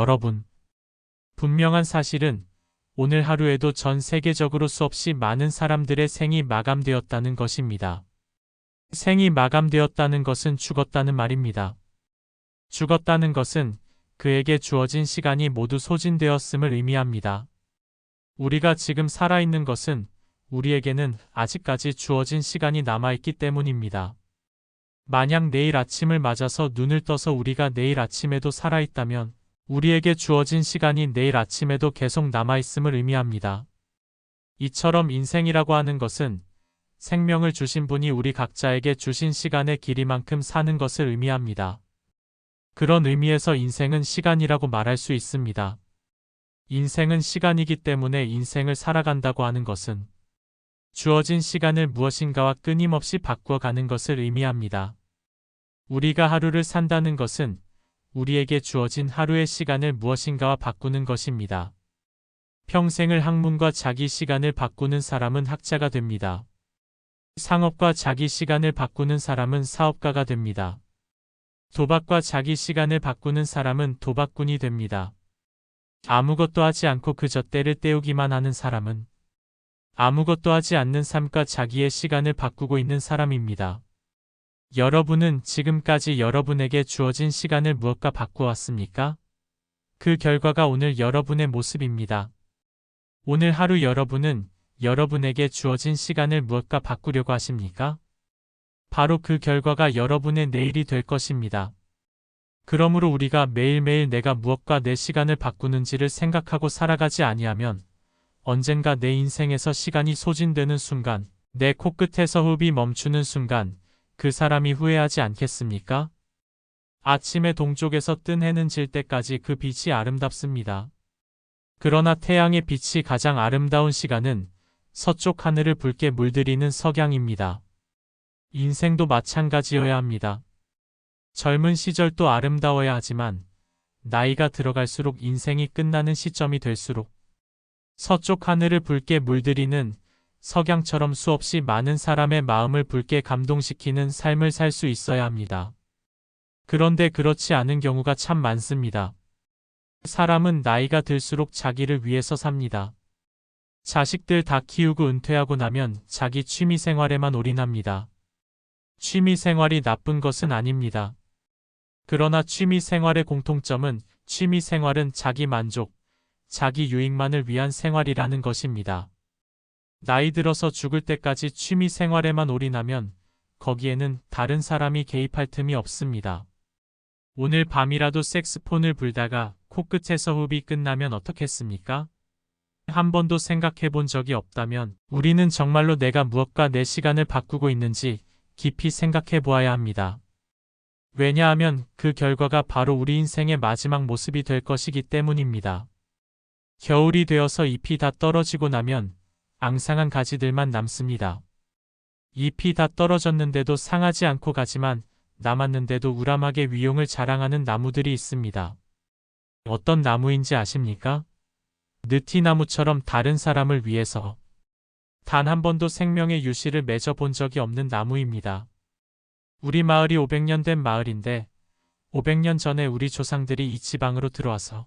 여러분. 분명한 사실은 오늘 하루에도 전 세계적으로 수없이 많은 사람들의 생이 마감되었다는 것입니다. 생이 마감되었다는 것은 죽었다는 말입니다. 죽었다는 것은 그에게 주어진 시간이 모두 소진되었음을 의미합니다. 우리가 지금 살아있는 것은 우리에게는 아직까지 주어진 시간이 남아있기 때문입니다. 만약 내일 아침을 맞아서 눈을 떠서 우리가 내일 아침에도 살아있다면 우리에게 주어진 시간이 내일 아침에도 계속 남아있음을 의미합니다. 이처럼 인생이라고 하는 것은 생명을 주신 분이 우리 각자에게 주신 시간의 길이만큼 사는 것을 의미합니다. 그런 의미에서 인생은 시간이라고 말할 수 있습니다. 인생은 시간이기 때문에 인생을 살아간다고 하는 것은 주어진 시간을 무엇인가와 끊임없이 바꾸어 가는 것을 의미합니다. 우리가 하루를 산다는 것은 우리에게 주어진 하루의 시간을 무엇인가와 바꾸는 것입니다. 평생을 학문과 자기 시간을 바꾸는 사람은 학자가 됩니다. 상업과 자기 시간을 바꾸는 사람은 사업가가 됩니다. 도박과 자기 시간을 바꾸는 사람은 도박꾼이 됩니다. 아무것도 하지 않고 그저 때를 때우기만 하는 사람은 아무것도 하지 않는 삶과 자기의 시간을 바꾸고 있는 사람입니다. 여러분은 지금까지 여러분에게 주어진 시간을 무엇과 바꾸었습니까? 그 결과가 오늘 여러분의 모습입니다. 오늘 하루 여러분은 여러분에게 주어진 시간을 무엇과 바꾸려고 하십니까? 바로 그 결과가 여러분의 내일이 될 것입니다. 그러므로 우리가 매일매일 내가 무엇과 내 시간을 바꾸는지를 생각하고 살아가지 아니하면 언젠가 내 인생에서 시간이 소진되는 순간, 내 코끝에서 호흡이 멈추는 순간, 그 사람이 후회하지 않겠습니까? 아침에 동쪽에서 뜬 해는 질 때까지 그 빛이 아름답습니다. 그러나 태양의 빛이 가장 아름다운 시간은 서쪽 하늘을 붉게 물들이는 석양입니다. 인생도 마찬가지여야 합니다. 젊은 시절도 아름다워야 하지만 나이가 들어갈수록 인생이 끝나는 시점이 될수록 서쪽 하늘을 붉게 물들이는 석양처럼 수없이 많은 사람의 마음을 붉게 감동시키는 삶을 살 수 있어야 합니다. 그런데 그렇지 않은 경우가 참 많습니다. 사람은 나이가 들수록 자기를 위해서 삽니다. 자식들 다 키우고 은퇴하고 나면 자기 취미 생활에만 올인합니다. 취미 생활이 나쁜 것은 아닙니다. 그러나 취미 생활의 공통점은 취미 생활은 자기 만족, 자기 유익만을 위한 생활이라는 것입니다. 나이 들어서 죽을 때까지 취미 생활에만 올인하면 거기에는 다른 사람이 개입할 틈이 없습니다. 오늘 밤이라도 색스폰을 불다가 코끝에서 호흡이 끝나면 어떻겠습니까? 한 번도 생각해 본 적이 없다면 우리는 정말로 내가 무엇과 내 시간을 바꾸고 있는지 깊이 생각해 보아야 합니다. 왜냐하면 그 결과가 바로 우리 인생의 마지막 모습이 될 것이기 때문입니다. 겨울이 되어서 잎이 다 떨어지고 나면 앙상한 가지들만 남습니다. 잎이 다 떨어졌는데도 상하지 않고 가지만 남았는데도 우람하게 위용을 자랑하는 나무들이 있습니다. 어떤 나무인지 아십니까? 느티나무처럼 다른 사람을 위해서 단 한 번도 생명의 유실을 맺어 본 적이 없는 나무입니다. 우리 마을이 500년 된 마을인데 500년 전에 우리 조상들이 이 지방으로 들어와서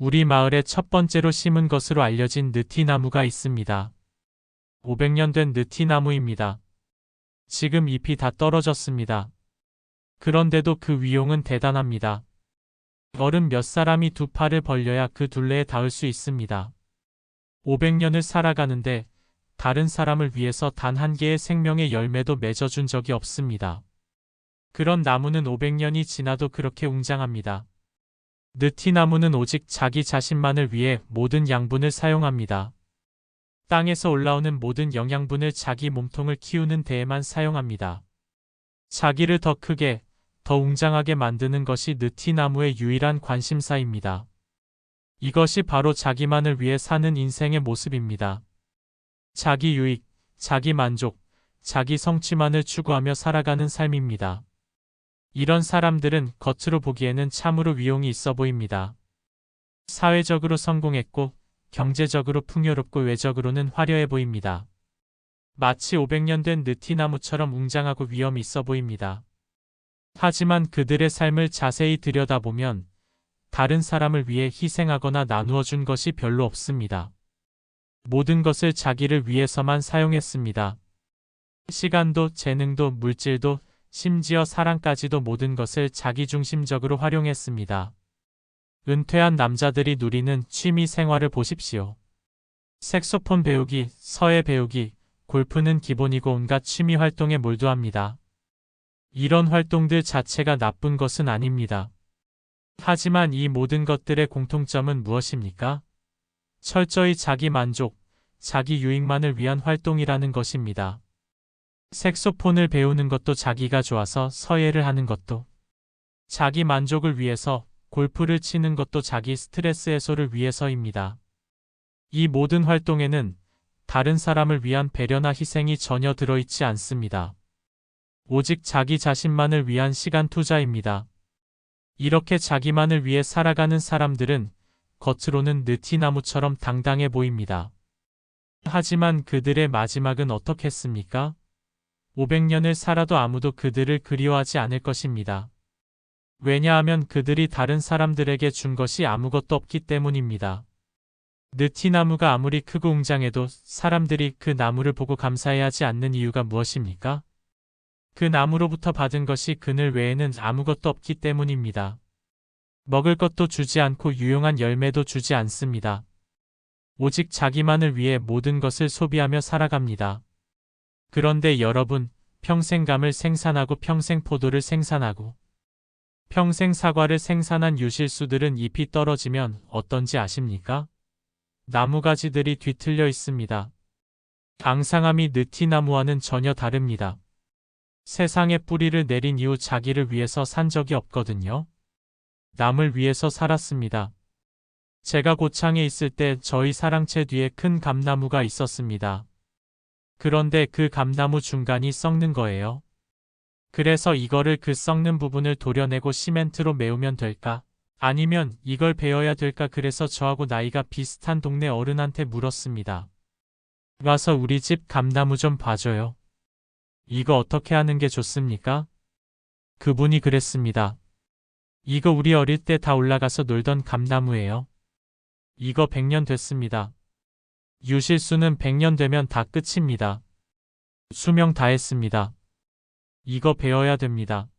우리 마을에 첫 번째로 심은 것으로 알려진 느티나무가 있습니다. 500년 된 느티나무입니다. 지금 잎이 다 떨어졌습니다. 그런데도 그 위용은 대단합니다. 어른 몇 사람이 두 팔을 벌려야 그 둘레에 닿을 수 있습니다. 500년을 살아가는데 다른 사람을 위해서 단 한 개의 생명의 열매도 맺어준 적이 없습니다. 그런 나무는 500년이 지나도 그렇게 웅장합니다. 느티나무는 오직 자기 자신만을 위해 모든 양분을 사용합니다. 땅에서 올라오는 모든 영양분을 자기 몸통을 키우는 데에만 사용합니다. 자기를 더 크게, 더 웅장하게 만드는 것이 느티나무의 유일한 관심사입니다. 이것이 바로 자기만을 위해 사는 인생의 모습입니다. 자기 유익, 자기 만족, 자기 성취만을 추구하며 살아가는 삶입니다. 이런 사람들은 겉으로 보기에는 참으로 위용이 있어 보입니다. 사회적으로 성공했고 경제적으로 풍요롭고 외적으로는 화려해 보입니다. 마치 500년 된 느티나무처럼 웅장하고 위엄이 있어 보입니다. 하지만 그들의 삶을 자세히 들여다보면 다른 사람을 위해 희생하거나 나누어 준 것이 별로 없습니다. 모든 것을 자기를 위해서만 사용했습니다. 시간도 재능도 물질도 심지어 사랑까지도 모든 것을 자기중심적으로 활용했습니다. 은퇴한 남자들이 누리는 취미 생활을 보십시오. 색소폰 배우기, 서예 배우기, 골프는 기본이고 온갖 취미 활동에 몰두합니다. 이런 활동들 자체가 나쁜 것은 아닙니다. 하지만 이 모든 것들의 공통점은 무엇입니까? 철저히 자기 만족, 자기 유익만을 위한 활동이라는 것입니다. 색소폰을 배우는 것도 자기가 좋아서 서예를 하는 것도 자기 만족을 위해서 골프를 치는 것도 자기 스트레스 해소를 위해서입니다. 이 모든 활동에는 다른 사람을 위한 배려나 희생이 전혀 들어있지 않습니다. 오직 자기 자신만을 위한 시간 투자입니다. 이렇게 자기만을 위해 살아가는 사람들은 겉으로는 느티나무처럼 당당해 보입니다. 하지만 그들의 마지막은 어떻겠습니까? 500년을 살아도 아무도 그들을 그리워하지 않을 것입니다. 왜냐하면 그들이 다른 사람들에게 준 것이 아무것도 없기 때문입니다. 느티나무가 아무리 크고 웅장해도 사람들이 그 나무를 보고 감사해야 하지 않는 이유가 무엇입니까? 그 나무로부터 받은 것이 그늘 외에는 아무것도 없기 때문입니다. 먹을 것도 주지 않고 유용한 열매도 주지 않습니다. 오직 자기만을 위해 모든 것을 소비하며 살아갑니다. 그런데 여러분, 평생 감을 생산하고 평생 포도를 생산하고 평생 사과를 생산한 유실수들은 잎이 떨어지면 어떤지 아십니까? 나무가지들이 뒤틀려 있습니다. 앙상함이 느티나무와는 전혀 다릅니다. 세상에 뿌리를 내린 이후 자기를 위해서 산 적이 없거든요. 남을 위해서 살았습니다. 제가 고창에 있을 때 저희 사랑채 뒤에 큰 감나무가 있었습니다. 그런데 그 감나무 중간이 썩는 거예요. 그래서 이거를 그 썩는 부분을 도려내고 시멘트로 메우면 될까? 아니면 이걸 베어야 될까? 그래서 저하고 나이가 비슷한 동네 어른한테 물었습니다. 와서 우리 집 감나무 좀 봐줘요. 이거 어떻게 하는 게 좋습니까? 그분이 그랬습니다. 이거 우리 어릴 때 다 올라가서 놀던 감나무예요. 이거 100년 됐습니다. 유실수는 100년 되면 다 끝입니다. 수명 다 했습니다. 이거 배워야 됩니다.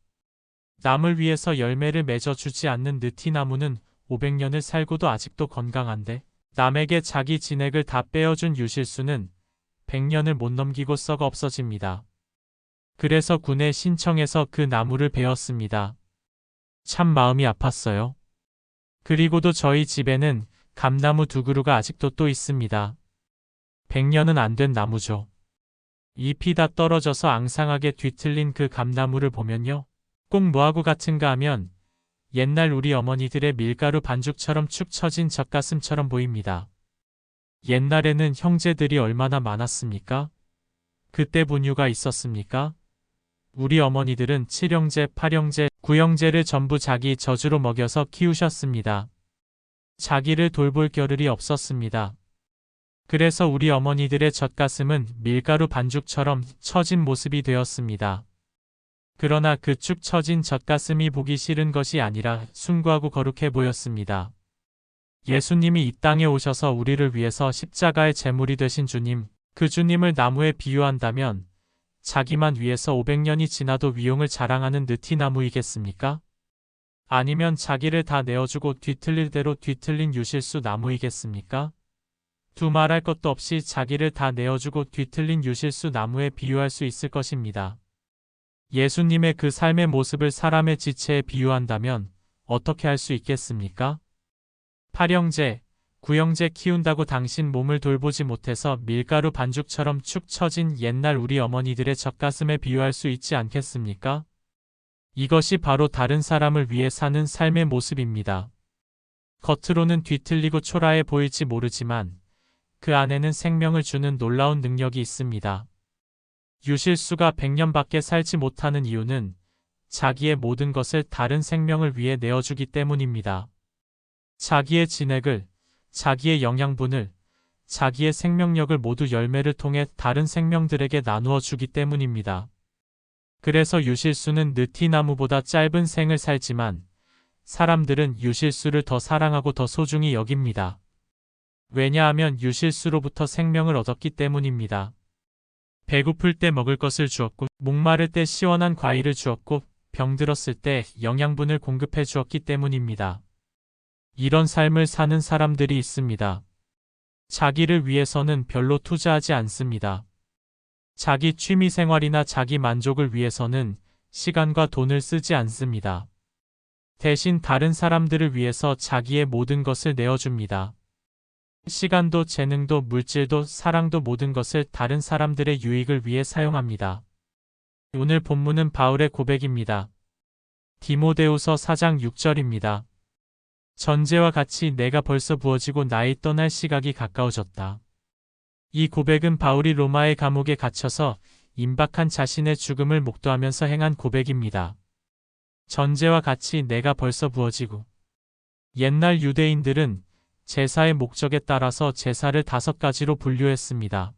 남을 위해서 열매를 맺어주지 않는 느티나무는 500년을 살고도 아직도 건강한데 남에게 자기 진액을 다 빼어준 유실수는 100년을 못 넘기고 썩어 없어집니다. 그래서 군에 신청해서 그 나무를 베었습니다. 참 마음이 아팠어요. 그리고도 저희 집에는 감나무 두 그루가 아직도 또 있습니다. 100년은 안 된 나무죠. 잎이 다 떨어져서 앙상하게 뒤틀린 그 감나무를 보면요. 꼭 뭐하고 같은가 하면 옛날 우리 어머니들의 밀가루 반죽처럼 축 처진 젖가슴처럼 보입니다. 옛날에는 형제들이 얼마나 많았습니까? 그때 분유가 있었습니까? 우리 어머니들은 칠형제, 팔형제, 구형제를 전부 자기 젖으로 먹여서 키우셨습니다. 자기를 돌볼 겨를이 없었습니다. 그래서 우리 어머니들의 젖가슴은 밀가루 반죽처럼 처진 모습이 되었습니다. 그러나 그 축 처진 젖가슴이 보기 싫은 것이 아니라 숭고하고 거룩해 보였습니다. 예수님이 이 땅에 오셔서 우리를 위해서 십자가의 제물이 되신 주님, 그 주님을 나무에 비유한다면 자기만 위해서 500년이 지나도 위용을 자랑하는 느티나무이겠습니까? 아니면 자기를 다 내어주고 뒤틀릴 대로 뒤틀린 유실수 나무이겠습니까? 두 말할 것도 없이 자기를 다 내어주고 뒤틀린 유실수 나무에 비유할 수 있을 것입니다. 예수님의 그 삶의 모습을 사람의 지체에 비유한다면 어떻게 할 수 있겠습니까? 팔형제, 구형제 키운다고 당신 몸을 돌보지 못해서 밀가루 반죽처럼 축 처진 옛날 우리 어머니들의 젖가슴에 비유할 수 있지 않겠습니까? 이것이 바로 다른 사람을 위해 사는 삶의 모습입니다. 겉으로는 뒤틀리고 초라해 보일지 모르지만 그 안에는 생명을 주는 놀라운 능력이 있습니다. 유실수가 100년밖에 살지 못하는 이유는 자기의 모든 것을 다른 생명을 위해 내어주기 때문입니다. 자기의 진액을, 자기의 영양분을, 자기의 생명력을 모두 열매를 통해 다른 생명들에게 나누어 주기 때문입니다. 그래서 유실수는 느티나무보다 짧은 생을 살지만 사람들은 유실수를 더 사랑하고 더 소중히 여깁니다. 왜냐하면 유실수로부터 생명을 얻었기 때문입니다. 배고플 때 먹을 것을 주었고, 목마를 때 시원한 과일을 주었고, 병들었을 때 영양분을 공급해 주었기 때문입니다. 이런 삶을 사는 사람들이 있습니다. 자기를 위해서는 별로 투자하지 않습니다. 자기 취미 생활이나 자기 만족을 위해서는 시간과 돈을 쓰지 않습니다. 대신 다른 사람들을 위해서 자기의 모든 것을 내어줍니다. 시간도 재능도 물질도 사랑도 모든 것을 다른 사람들의 유익을 위해 사용합니다. 오늘 본문은 바울의 고백입니다. 디모데후서 4장 6절입니다. 전제와 같이 내가 벌써 부어지고 나의 떠날 시각이 가까워졌다. 이 고백은 바울이 로마의 감옥에 갇혀서 임박한 자신의 죽음을 목도하면서 행한 고백입니다. 전제와 같이 내가 벌써 부어지고 옛날 유대인들은 제사의 목적에 따라서 제사를 다섯 가지로 분류했습니다.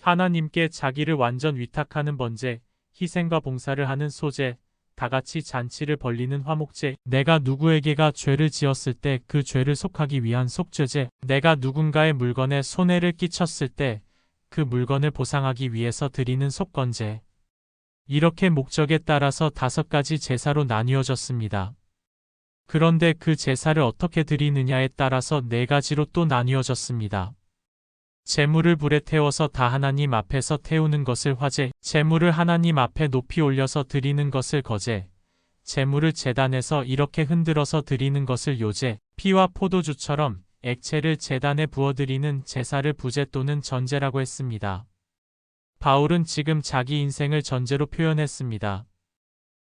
하나님께 자기를 완전 위탁하는 번제, 희생과 봉사를 하는 소제, 다 같이 잔치를 벌리는 화목제, 내가 누구에게가 죄를 지었을 때 그 죄를 속하기 위한 속죄제, 내가 누군가의 물건에 손해를 끼쳤을 때 그 물건을 보상하기 위해서 드리는 속건제. 이렇게 목적에 따라서 다섯 가지 제사로 나뉘어졌습니다. 그런데 그 제사를 어떻게 드리느냐에 따라서 네 가지로 또 나뉘어졌습니다. 재물을 불에 태워서 다 하나님 앞에서 태우는 것을 화제, 재물을 하나님 앞에 높이 올려서 드리는 것을 거제, 재물을 재단에서 이렇게 흔들어서 드리는 것을 요제, 피와 포도주처럼 액체를 재단에 부어드리는 제사를 부제 또는 전제라고 했습니다. 바울은 지금 자기 인생을 전제로 표현했습니다.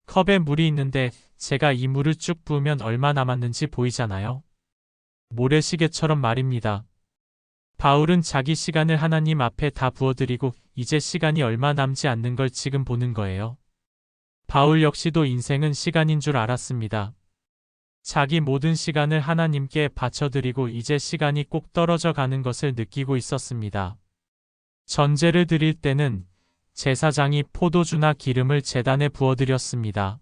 컵에 물이 있는데 제가 이 물을 쭉 부으면 얼마 남았는지 보이잖아요. 모래시계처럼 말입니다. 바울은 자기 시간을 하나님 앞에 다 부어드리고 이제 시간이 얼마 남지 않는 걸 지금 보는 거예요. 바울 역시도 인생은 시간인 줄 알았습니다. 자기 모든 시간을 하나님께 바쳐드리고 이제 시간이 꼭 떨어져 가는 것을 느끼고 있었습니다. 전제를 드릴 때는 제사장이 포도주나 기름을 재단에 부어드렸습니다.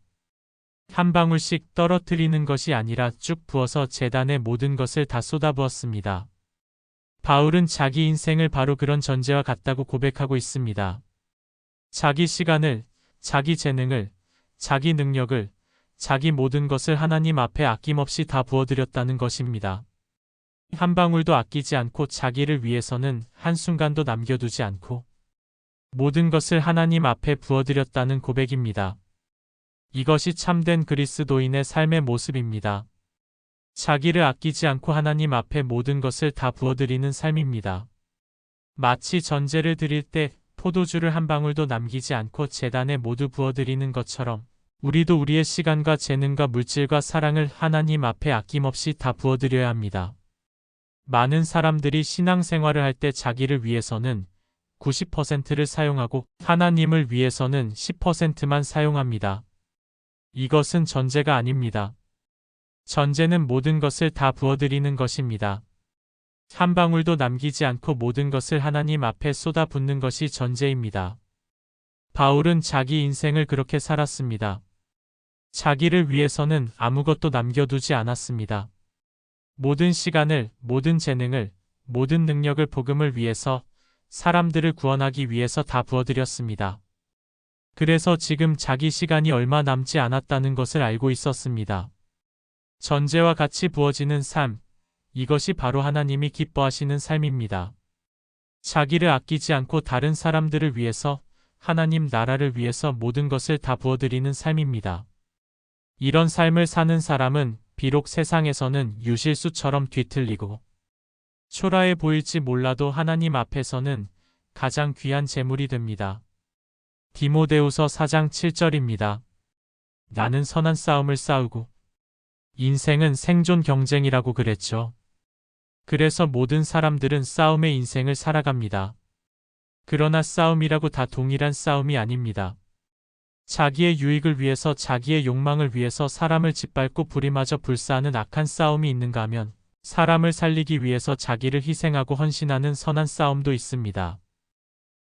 한 방울씩 떨어뜨리는 것이 아니라 쭉 부어서 재단에 모든 것을 다 쏟아부었습니다. 바울은 자기 인생을 바로 그런 전제와 같다고 고백하고 있습니다. 자기 시간을, 자기 재능을, 자기 능력을, 자기 모든 것을 하나님 앞에 아낌없이 다 부어드렸다는 것입니다. 한 방울도 아끼지 않고 자기를 위해서는 한순간도 남겨두지 않고 모든 것을 하나님 앞에 부어드렸다는 고백입니다. 이것이 참된 그리스도인의 삶의 모습입니다. 자기를 아끼지 않고 하나님 앞에 모든 것을 다 부어드리는 삶입니다. 마치 전제를 드릴 때 포도주를 한 방울도 남기지 않고 재단에 모두 부어드리는 것처럼 우리도 우리의 시간과 재능과 물질과 사랑을 하나님 앞에 아낌없이 다 부어드려야 합니다. 많은 사람들이 신앙생활을 할 때 자기를 위해서는 90%를 사용하고 하나님을 위해서는 10%만 사용합니다. 이것은 전제가 아닙니다. 전제는 모든 것을 다 부어드리는 것입니다. 한 방울도 남기지 않고 모든 것을 하나님 앞에 쏟아붓는 것이 전제입니다. 바울은 자기 인생을 그렇게 살았습니다. 자기를 위해서는 아무것도 남겨두지 않았습니다. 모든 시간을, 모든 재능을, 모든 능력을 복음을 위해서 사람들을 구원하기 위해서 다 부어드렸습니다. 그래서 지금 자기 시간이 얼마 남지 않았다는 것을 알고 있었습니다. 전제와 같이 부어지는 삶, 이것이 바로 하나님이 기뻐하시는 삶입니다. 자기를 아끼지 않고 다른 사람들을 위해서 하나님 나라를 위해서 모든 것을 다 부어드리는 삶입니다. 이런 삶을 사는 사람은 비록 세상에서는 유실수처럼 뒤틀리고 초라해 보일지 몰라도 하나님 앞에서는 가장 귀한 재물이 됩니다. 디모데우서 4장 7절입니다. 나는 선한 싸움을 싸우고 인생은 생존 경쟁이라고 그랬죠. 그래서 모든 사람들은 싸움의 인생을 살아갑니다. 그러나 싸움이라고 다 동일한 싸움이 아닙니다. 자기의 유익을 위해서 자기의 욕망을 위해서 사람을 짓밟고 부리마저 불사하는 악한 싸움이 있는가 하면 사람을 살리기 위해서 자기를 희생하고 헌신하는 선한 싸움도 있습니다.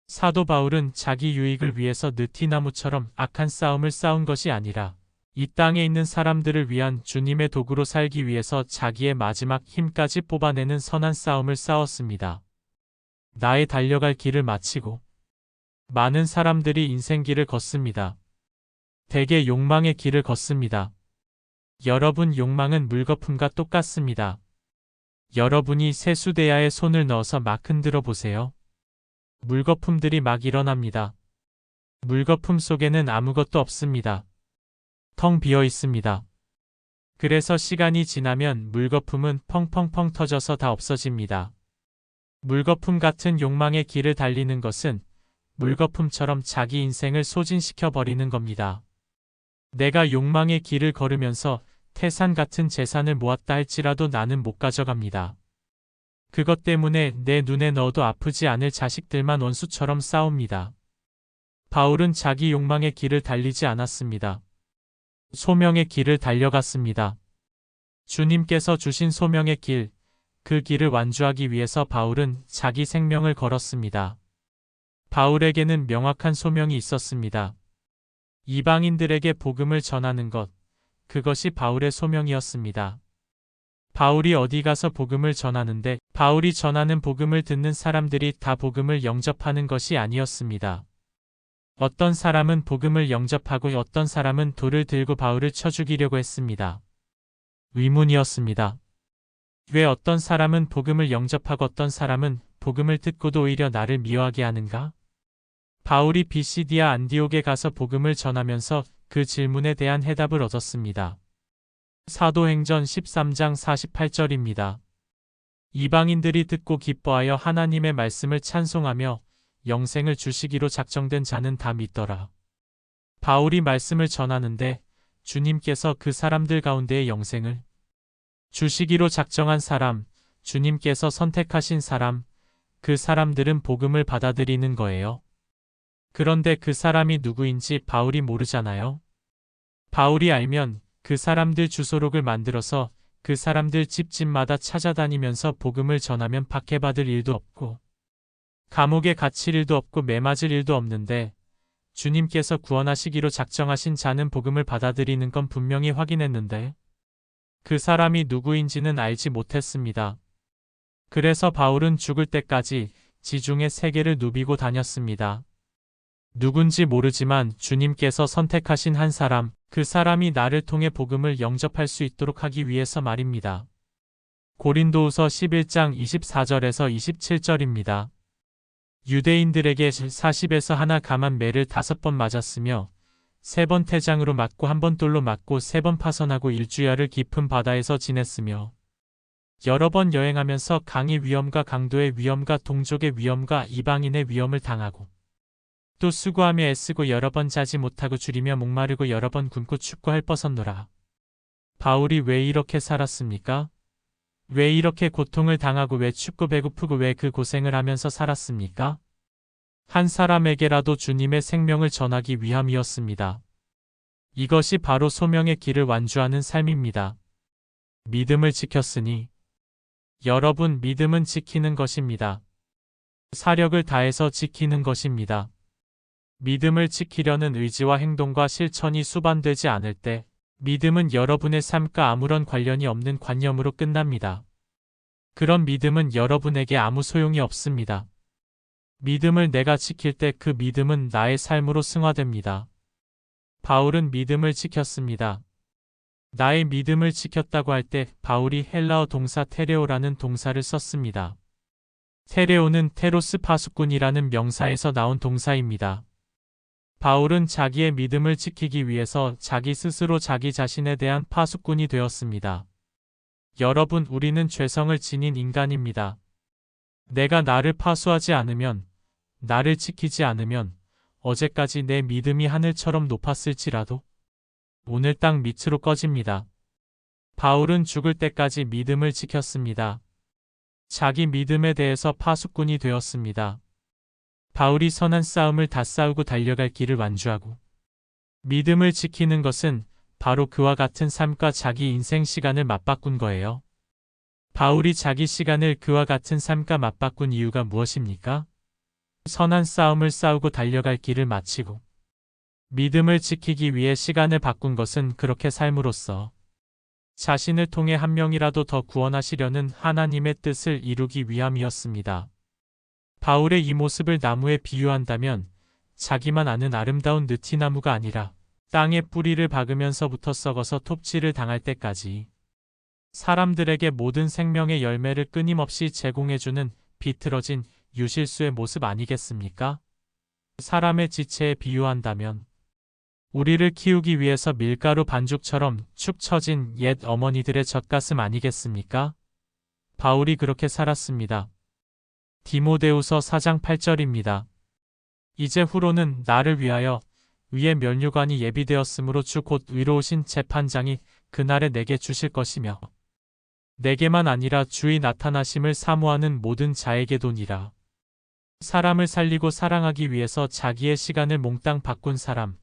사도 바울은 자기 유익을 위해서 느티나무처럼 악한 싸움을 싸운 것이 아니라 이 땅에 있는 사람들을 위한 주님의 도구로 살기 위해서 자기의 마지막 힘까지 뽑아내는 선한 싸움을 싸웠습니다. 나의 달려갈 길을 마치고 많은 사람들이 인생길을 걷습니다. 대개 욕망의 길을 걷습니다. 여러분 욕망은 물거품과 똑같습니다. 여러분이 세수대야에 손을 넣어서 막 흔들어 보세요. 물거품들이 막 일어납니다. 물거품 속에는 아무것도 없습니다. 텅 비어 있습니다. 그래서 시간이 지나면 물거품은 펑펑펑 터져서 다 없어집니다. 물거품 같은 욕망의 길을 달리는 것은 물거품처럼 자기 인생을 소진시켜 버리는 겁니다. 내가 욕망의 길을 걸으면서 태산 같은 재산을 모았다 할지라도 나는 못 가져갑니다. 그것 때문에 내 눈에 넣어도 아프지 않을 자식들만 원수처럼 싸웁니다. 바울은 자기 욕망의 길을 달리지 않았습니다. 소명의 길을 달려갔습니다. 주님께서 주신 소명의 길, 그 길을 완주하기 위해서 바울은 자기 생명을 걸었습니다. 바울에게는 명확한 소명이 있었습니다. 이방인들에게 복음을 전하는 것, 그것이 바울의 소명이었습니다. 바울이 어디 가서 복음을 전하는데 바울이 전하는 복음을 듣는 사람들이 다 복음을 영접하는 것이 아니었습니다. 어떤 사람은 복음을 영접하고 어떤 사람은 돌을 들고 바울을 쳐 죽이려고 했습니다. 의문이었습니다. 왜 어떤 사람은 복음을 영접하고 어떤 사람은 복음을 듣고도 오히려 나를 미워하게 하는가? 바울이 비시디아 안디옥에 가서 복음을 전하면서 그 질문에 대한 해답을 얻었습니다. 사도행전 13장 48절입니다. 이방인들이 듣고 기뻐하여 하나님의 말씀을 찬송하며 영생을 주시기로 작정된 자는 다 믿더라. 바울이 말씀을 전하는데 주님께서 그 사람들 가운데의 영생을 주시기로 작정한 사람, 주님께서 선택하신 사람, 그 사람들은 복음을 받아들이는 거예요. 그런데 그 사람이 누구인지 바울이 모르잖아요. 바울이 알면 그 사람들 주소록을 만들어서 그 사람들 집집마다 찾아다니면서 복음을 전하면 박해받을 일도 없고 감옥에 갇힐 일도 없고 매맞을 일도 없는데 주님께서 구원하시기로 작정하신 자는 복음을 받아들이는 건 분명히 확인했는데 그 사람이 누구인지는 알지 못했습니다. 그래서 바울은 죽을 때까지 지중해 세계를 누비고 다녔습니다. 누군지 모르지만 주님께서 선택하신 한 사람, 그 사람이 나를 통해 복음을 영접할 수 있도록 하기 위해서 말입니다. 고린도후서 11장 24절에서 27절입니다. 유대인들에게 40에서 하나 감한 매를 다섯 번 맞았으며 세 번 태장으로 맞고 한 번 돌로 맞고 세 번 파선하고 일주야를 깊은 바다에서 지냈으며 여러 번 여행하면서 강의 위험과 강도의 위험과 동족의 위험과 이방인의 위험을 당하고 또 수고하며 애쓰고 여러 번 자지 못하고 줄이며 목마르고 여러 번 굶고 춥고 헐벗었노라. 바울이 왜 이렇게 살았습니까? 왜 이렇게 고통을 당하고 왜 춥고 배고프고 왜 그 고생을 하면서 살았습니까? 한 사람에게라도 주님의 생명을 전하기 위함이었습니다. 이것이 바로 소명의 길을 완주하는 삶입니다. 믿음을 지켰으니 여러분 믿음은 지키는 것입니다. 사력을 다해서 지키는 것입니다. 믿음을 지키려는 의지와 행동과 실천이 수반되지 않을 때 믿음은 여러분의 삶과 아무런 관련이 없는 관념으로 끝납니다. 그런 믿음은 여러분에게 아무 소용이 없습니다. 믿음을 내가 지킬 때 그 믿음은 나의 삶으로 승화됩니다. 바울은 믿음을 지켰습니다. 나의 믿음을 지켰다고 할 때 바울이 헬라어 동사 테레오라는 동사를 썼습니다. 테레오는 테로스 파수꾼이라는 명사에서 나온 동사입니다. 바울은 자기의 믿음을 지키기 위해서 자기 스스로 자기 자신에 대한 파수꾼이 되었습니다. 여러분, 우리는 죄성을 지닌 인간입니다. 내가 나를 파수하지 않으면, 나를 지키지 않으면, 어제까지 내 믿음이 하늘처럼 높았을지라도, 오늘 땅 밑으로 꺼집니다. 바울은 죽을 때까지 믿음을 지켰습니다. 자기 믿음에 대해서 파수꾼이 되었습니다. 바울이 선한 싸움을 다 싸우고 달려갈 길을 완주하고 믿음을 지키는 것은 바로 그와 같은 삶과 자기 인생 시간을 맞바꾼 거예요. 바울이 자기 시간을 그와 같은 삶과 맞바꾼 이유가 무엇입니까? 선한 싸움을 싸우고 달려갈 길을 마치고 믿음을 지키기 위해 시간을 바꾼 것은 그렇게 삶으로써 자신을 통해 한 명이라도 더 구원하시려는 하나님의 뜻을 이루기 위함이었습니다. 바울의 이 모습을 나무에 비유한다면 자기만 아는 아름다운 느티나무가 아니라 땅에 뿌리를 박으면서부터 썩어서 톱질을 당할 때까지 사람들에게 모든 생명의 열매를 끊임없이 제공해주는 비틀어진 유실수의 모습 아니겠습니까? 사람의 지체에 비유한다면 우리를 키우기 위해서 밀가루 반죽처럼 축 처진 옛 어머니들의 젖가슴 아니겠습니까? 바울이 그렇게 살았습니다. 디모데우서 4장 8절입니다. 이제 후로는 나를 위하여 위에 면류관이 예비되었으므로 주 곧 위로우신 재판장이 그날에 내게 주실 것이며 내게만 아니라 주의 나타나심을 사모하는 모든 자에게도니라. 사람을 살리고 사랑하기 위해서 자기의 시간을 몽땅 바꾼 사람,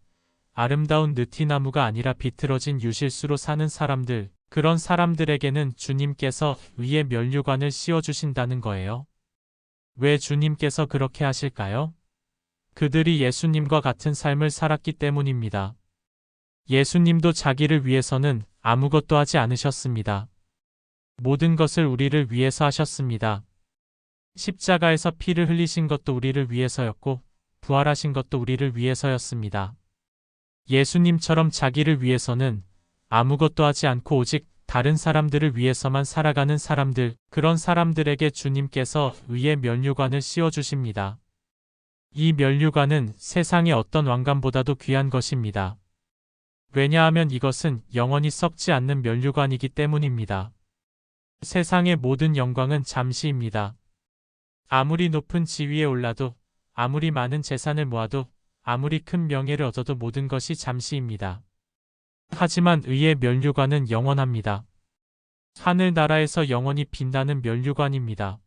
아름다운 느티나무가 아니라 비틀어진 유실수로 사는 사람들, 그런 사람들에게는 주님께서 위에 면류관을 씌워주신다는 거예요. 왜 주님께서 그렇게 하실까요? 그들이 예수님과 같은 삶을 살았기 때문입니다. 예수님도 자기를 위해서는 아무것도 하지 않으셨습니다. 모든 것을 우리를 위해서 하셨습니다. 십자가에서 피를 흘리신 것도 우리를 위해서였고, 부활하신 것도 우리를 위해서였습니다. 예수님처럼 자기를 위해서는 아무것도 하지 않고 오직 다른 사람들을 위해서만 살아가는 사람들, 그런 사람들에게 주님께서 의의 면류관을 씌워주십니다. 이 면류관은 세상의 어떤 왕관보다도 귀한 것입니다. 왜냐하면 이것은 영원히 썩지 않는 면류관이기 때문입니다. 세상의 모든 영광은 잠시입니다. 아무리 높은 지위에 올라도, 아무리 많은 재산을 모아도, 아무리 큰 명예를 얻어도 모든 것이 잠시입니다. 하지만 의의 면류관은 영원합니다. 하늘나라에서 영원히 빛나는 면류관입니다.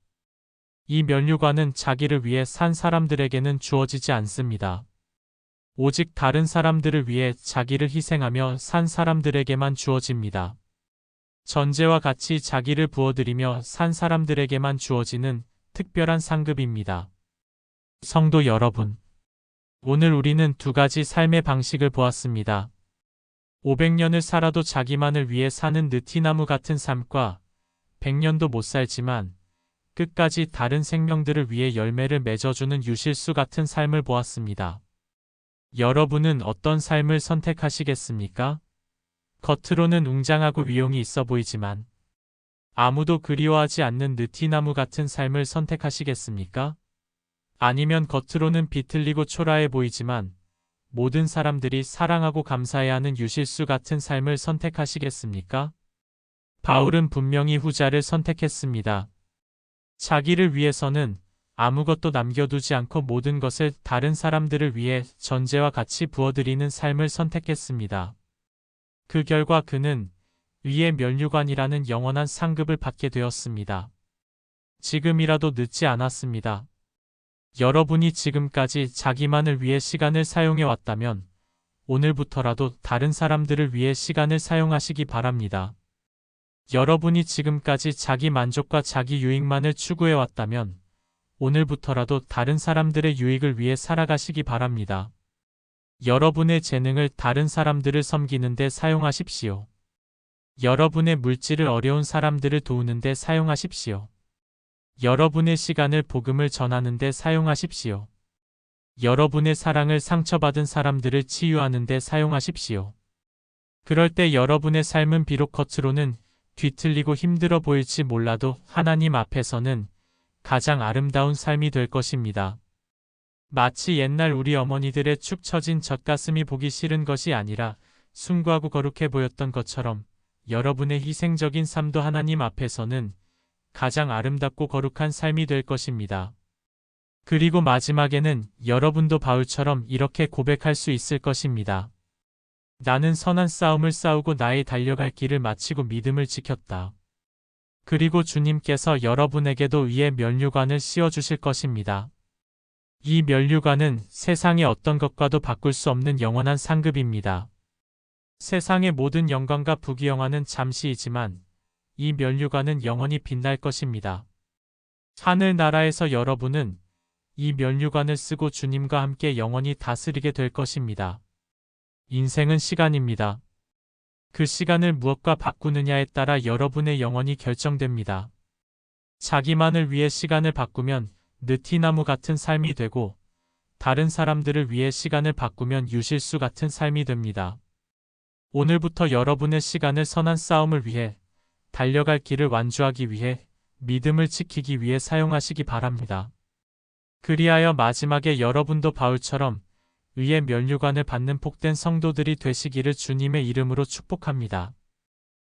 이 면류관은 자기를 위해 산 사람들에게는 주어지지 않습니다. 오직 다른 사람들을 위해 자기를 희생하며 산 사람들에게만 주어집니다. 전제와 같이 자기를 부어드리며 산 사람들에게만 주어지는 특별한 상급입니다. 성도 여러분, 오늘 우리는 두 가지 삶의 방식을 보았습니다. 500년을 살아도 자기만을 위해 사는 느티나무 같은 삶과 100년도 못 살지만 끝까지 다른 생명들을 위해 열매를 맺어주는 유실수 같은 삶을 보았습니다. 여러분은 어떤 삶을 선택하시겠습니까? 겉으로는 웅장하고 위용이 있어 보이지만 아무도 그리워하지 않는 느티나무 같은 삶을 선택하시겠습니까? 아니면 겉으로는 비틀리고 초라해 보이지만 모든 사람들이 사랑하고 감사해야 하는 유실수 같은 삶을 선택하시겠습니까? 바울은 분명히 후자를 선택했습니다. 자기를 위해서는 아무것도 남겨두지 않고 모든 것을 다른 사람들을 위해 전제와 같이 부어드리는 삶을 선택했습니다. 그 결과 그는 위의 면류관이라는 영원한 상급을 받게 되었습니다. 지금이라도 늦지 않았습니다. 여러분이 지금까지 자기만을 위해 시간을 사용해 왔다면 오늘부터라도 다른 사람들을 위해 시간을 사용하시기 바랍니다. 여러분이 지금까지 자기 만족과 자기 유익만을 추구해 왔다면 오늘부터라도 다른 사람들의 유익을 위해 살아가시기 바랍니다. 여러분의 재능을 다른 사람들을 섬기는 데 사용하십시오. 여러분의 물질을 어려운 사람들을 도우는 데 사용하십시오. 여러분의 시간을 복음을 전하는 데 사용하십시오. 여러분의 사랑을 상처받은 사람들을 치유하는 데 사용하십시오. 그럴 때 여러분의 삶은 비록 겉으로는 뒤틀리고 힘들어 보일지 몰라도 하나님 앞에서는 가장 아름다운 삶이 될 것입니다. 마치 옛날 우리 어머니들의 축 처진 젖가슴이 보기 싫은 것이 아니라 숭고하고 거룩해 보였던 것처럼 여러분의 희생적인 삶도 하나님 앞에서는 가장 아름답고 거룩한 삶이 될 것입니다. 그리고 마지막에는 여러분도 바울처럼 이렇게 고백할 수 있을 것입니다. 나는 선한 싸움을 싸우고 나의 달려갈 길을 마치고 믿음을 지켰다. 그리고 주님께서 여러분에게도 위에 면류관을 씌워주실 것입니다. 이 면류관은 세상의 어떤 것과도 바꿀 수 없는 영원한 상급입니다. 세상의 모든 영광과 부귀영화는 잠시이지만 이 면류관은 영원히 빛날 것입니다. 하늘나라에서 여러분은 이 면류관을 쓰고 주님과 함께 영원히 다스리게 될 것입니다. 인생은 시간입니다. 그 시간을 무엇과 바꾸느냐에 따라 여러분의 영혼이 결정됩니다. 자기만을 위해 시간을 바꾸면 느티나무 같은 삶이 되고 다른 사람들을 위해 시간을 바꾸면 유실수 같은 삶이 됩니다. 오늘부터 여러분의 시간을 선한 싸움을 위해 달려갈 길을 완주하기 위해 믿음을 지키기 위해 사용하시기 바랍니다. 그리하여 마지막에 여러분도 바울처럼 의의 면류관을 받는 복된 성도들이 되시기를 주님의 이름으로 축복합니다.